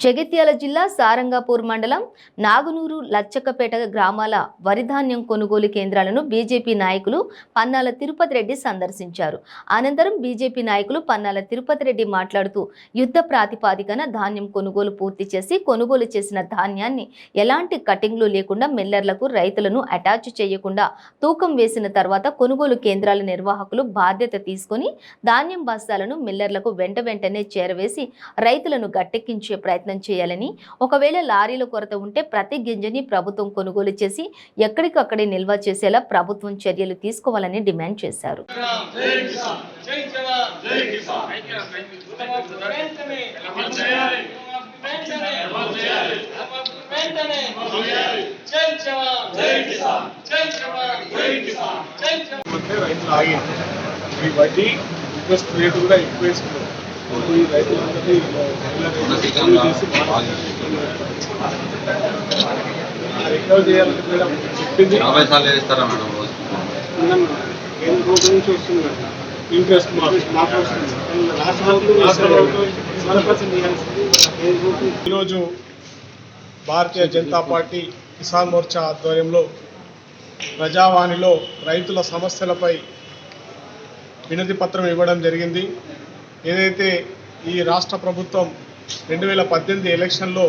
జగిత్యాల జిల్లా సారంగాపూర్ మండలం నాగునూరు లచ్చక్కపేట గ్రామాల వరిధాన్యం కొనుగోలు కేంద్రాలను బీజేపీ నాయకులు పన్నాల తిరుపతి రెడ్డి సందర్శించారు. అనంతరం బీజేపీ నాయకులు పన్నాల తిరుపతి రెడ్డి మాట్లాడుతూ యుద్ధ ప్రాతిపాదికన ధాన్యం కొనుగోలు పూర్తి చేసి కొనుగోలు చేసిన ధాన్యాన్ని ఎలాంటి కటింగ్లు లేకుండా మిల్లర్లకు రైతులను అటాచ్ చేయకుండా తూకం వేసిన తర్వాత కొనుగోలు కేంద్రాల నిర్వాహకులు బాధ్యత తీసుకొని ధాన్యం బస్తాలను మిల్లర్లకు వెంట వెంటనే చేరవేసి రైతులను గట్టెక్కించే ప్రయత్నం ప్రయత్నం చేయాలని ఒకవేళ లారీల కొరత ఉంటే ప్రతి గింజని ప్రభుత్వం కొనుగోలు చేసి ఎక్కడికక్కడే నిల్వ చేసేలా ప్రభుత్వం చర్యలు తీసుకోవాలని డిమాండ్ చేశారు. రైతులు ఆగింది. ఈ వడ్డీ రిక్వెస్ట్ రేటు కూడా ఎక్కువ వేసుకున్నారు ఈ యాభై సార్లు వేస్తారా మేడం రోజు? నుంచి వస్తుంది మేడం ఇంట్రెస్ట్ మాకు వస్తుంది ఈరోజు భారతీయ జనతా పార్టీ కిసాన్ మోర్చా ఆధ్వర్యంలో ప్రజావాణిలో రైతుల సమస్యలపై వినతి పత్రం ఇవ్వడం జరిగింది. ఏదైతే ఈ రాష్ట్ర ప్రభుత్వం రెండు వేల పద్దెనిమిది ఎలక్షన్లో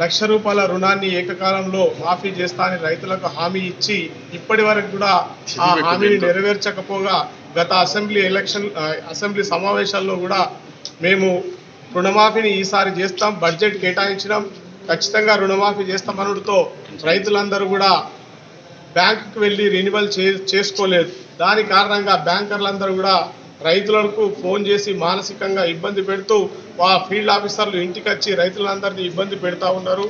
లక్ష రూపాయల రుణాన్ని ఏకకాలంలో మాఫీ చేస్తా అని రైతులకు హామీ ఇచ్చి ఇప్పటి వరకు కూడా ఆ హామీని నెరవేర్చకపోగా గత అసెంబ్లీ ఎలక్షన్ అసెంబ్లీ సమావేశాల్లో కూడా మేము రుణమాఫీని ఈసారి చేస్తాం బడ్జెట్ కేటాయించడం ఖచ్చితంగా రుణమాఫీ చేస్తామనుడితో రైతులందరూ కూడా బ్యాంకుకి వెళ్ళి రెన్యువల్ చేసుకోలేదు. దాని కారణంగా బ్యాంకర్లందరూ కూడా రైతులకు ఫోన్ చేసి మానసికంగా ఇబ్బంది పెడుతూ వా ఫీల్డ్ ఆఫీసర్లు ఇంటికి వచ్చి రైతులందరినీ ఇబ్బంది పెడతా ఉన్నారు.